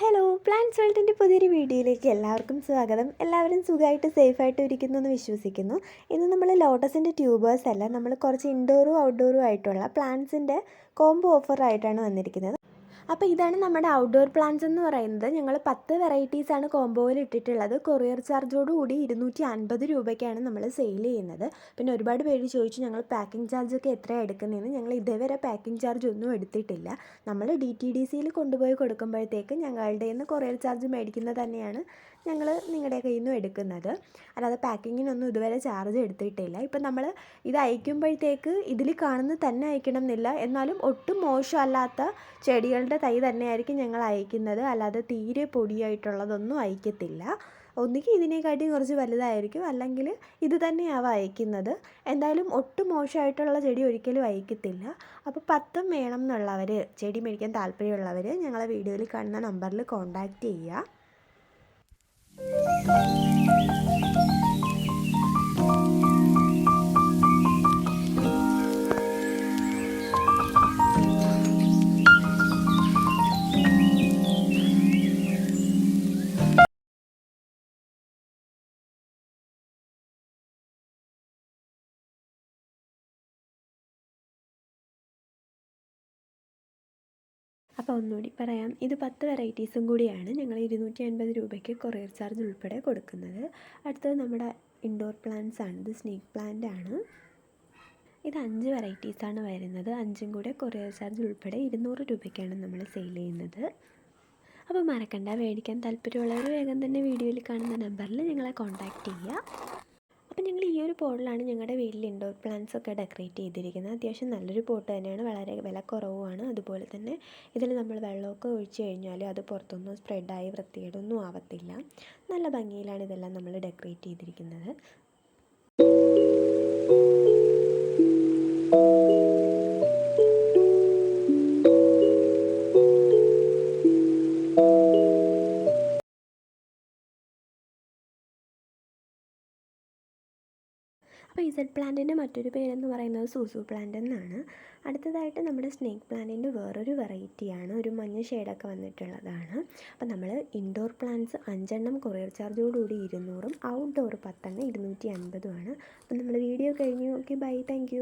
Hello plants വേൾഡിന്റെ പുതിയൊരു വീഡിയോയിലേക്ക് എല്ലാവർക്കും സ്വാഗതം. എല്ലാവരും സുഖമായിട്ട് സേഫായിട്ട് ഇരിക്കുന്നു എന്ന് വിശ്വസിക്കുന്നു. ഇന്ന് നമ്മൾ ലോട്ടസിന്റെ ട്യൂബേഴ്സ് അല്ല നമ്മൾ കുറച്ച് ഇൻഡോറും ഔട്ട്ഡോറും ആയിട്ടുള്ള പ്ലാന്റ്സിന്റെ കോംബോ ഓഫറായിട്ടാണ് വന്നിരിക്കുന്നത്. അപ്പോൾ ഇതാണ് നമ്മുടെ ഔട്ട്ഡോർ പ്ലാന്റ്സ് എന്ന് പറയുന്നത്. ഞങ്ങൾ പത്ത് വെറൈറ്റീസാണ് കോംബോയിൽ ഇട്ടിട്ടുള്ളത്. കൊറിയർ ചാർജോട് കൂടി ഇരുന്നൂറ്റി അൻപത് രൂപയ്ക്കാണ് നമ്മൾ സെയിൽ ചെയ്യുന്നത്. പിന്നെ ഒരുപാട് പേര് ചോദിച്ചു ഞങ്ങൾ പാക്കിംഗ് ചാർജൊക്കെ എത്രയാണ് എടുക്കുന്നതെന്ന്? ഞങ്ങൾ ഇതേവരെ പാക്കിംഗ് ചാർജ് ഒന്നും എടുത്തിട്ടില്ല. നമ്മൾ ഡി ടി ഡി സിയിൽ കൊണ്ടുപോയി കൊടുക്കുമ്പോഴത്തേക്ക് ഞങ്ങളുടെ നിന്ന് കൊറിയർ ചാർജ് മേടിക്കുന്നത് തന്നെയാണ് ഞങ്ങൾ നിങ്ങളുടെ കയ്യിൽ നിന്നും എടുക്കുന്നത്. അല്ലാതെ പാക്കിങ്ങിനൊന്നും ഇതുവരെ ചാർജ് എടുത്തിട്ടില്ല. ഇപ്പം നമ്മൾ ഇത് അയക്കുമ്പോഴത്തേക്ക് ഇതിൽ കാണുന്നത് തന്നെ അയക്കണം എന്നില്ല എന്നാലും ഒട്ടും മോശമല്ലാത്ത ചെടികളുടെ തൈ തന്നെയായിരിക്കും ഞങ്ങൾ അയക്കുന്നത്. അല്ലാതെ തീരെ പൊടിയായിട്ടുള്ളതൊന്നും അയക്കത്തില്ല. ഒന്നുകിൽ ഇതിനെക്കാട്ടി കുറച്ച് വലുതായിരിക്കും. അല്ലെങ്കിൽ ഇത് തന്നെയാവും അയക്കുന്നത്. എന്തായാലും ഒട്ടും മോശമായിട്ടുള്ള ചെടി ഒരിക്കലും അയക്കത്തില്ല. അപ്പോൾ പത്തും വേണം എന്നുള്ളവർ ചെടി മേടിക്കാൻ താല്പര്യമുള്ളവർ ഞങ്ങളെ വീഡിയോയിൽ കാണുന്ന നമ്പറിൽ കോൺടാക്റ്റ് ചെയ്യുക. അപ്പോൾ ഒന്നുകൂടി പറയാം. ഇത് പത്ത് വെറൈറ്റീസും കൂടിയാണ്. ഞങ്ങൾ ഇരുന്നൂറ്റി അൻപത് രൂപയ്ക്ക് കൊറിയർ ചാർജ് ഉൾപ്പെടെ കൊടുക്കുന്നത്. അടുത്തത് നമ്മുടെ ഇൻഡോർ പ്ലാന്റ്സ് ആണ്. ഇത് സ്നേക്ക് പ്ലാന്റ് ആണ്. ഇത് അഞ്ച് വെറൈറ്റീസാണ് വരുന്നത്. അഞ്ചും കൂടെ കൊറിയർ ചാർജ് ഉൾപ്പെടെ ഇരുന്നൂറ് രൂപയ്ക്കാണ് നമ്മൾ സെയിൽ ചെയ്യുന്നത്. അപ്പോൾ മറക്കണ്ട മേടിക്കാൻ താല്പര്യമുള്ളവർ വേഗം തന്നെ വീഡിയോയിൽ കാണുന്ന നമ്പറിൽ ഞങ്ങളെ കോൺടാക്റ്റ് ചെയ്യുക. അപ്പോൾ ഞങ്ങൾ ഈ ഒരു പോട്ടിലാണ് ഞങ്ങളുടെ വീട്ടിൽ ഇൻഡോർ പ്ലാന്റ്സ് ഒക്കെ ഡെക്കറേറ്റ് ചെയ്തിരിക്കുന്നത്. അത്യാവശ്യം നല്ലൊരു പോട്ട് തന്നെയാണ്. വളരെ വില കുറവുമാണ്. അതുപോലെ തന്നെ ഇതിൽ നമ്മൾ വെള്ളമൊക്കെ ഒഴിച്ച് കഴിഞ്ഞാൽ അത് പുറത്തൊന്നും സ്പ്രെഡായി വൃത്തികേടൊന്നും ആവത്തില്ല. നല്ല ഭംഗിയിലാണ് ഇതെല്ലാം നമ്മൾ ഡെക്കറേറ്റ് ചെയ്തിരിക്കുന്നത്. അപ്പോൾ ഇസഡ് പ്ലാന്റിന്റെ മറ്റൊരു പേരെന്ന് പറയുന്നത് സൂസു പ്ലാന്റ് എന്നാണ്. അടുത്തതായിട്ട് നമ്മുടെ സ്നേക്ക് പ്ലാന്റിന്റെ വേറൊരു വെറൈറ്റിയാണ്. ഒരു മഞ്ഞ ഷെയ്ഡൊക്കെ വന്നിട്ടുള്ളതാണ്. അപ്പോൾ നമ്മൾ ഇൻഡോർ പ്ലാന്റ്സ് അഞ്ചെണ്ണം കൊറിയർ ചാർജോടുകൂടി ഇരുന്നൂറും ഔട്ട്ഡോർ പത്തെണ്ണം ഇരുന്നൂറ്റി അൻപതുമാണ്. അപ്പോൾ നമ്മൾ വീഡിയോ കഴിഞ്ഞു ഓക്കെ ബൈ. താങ്ക്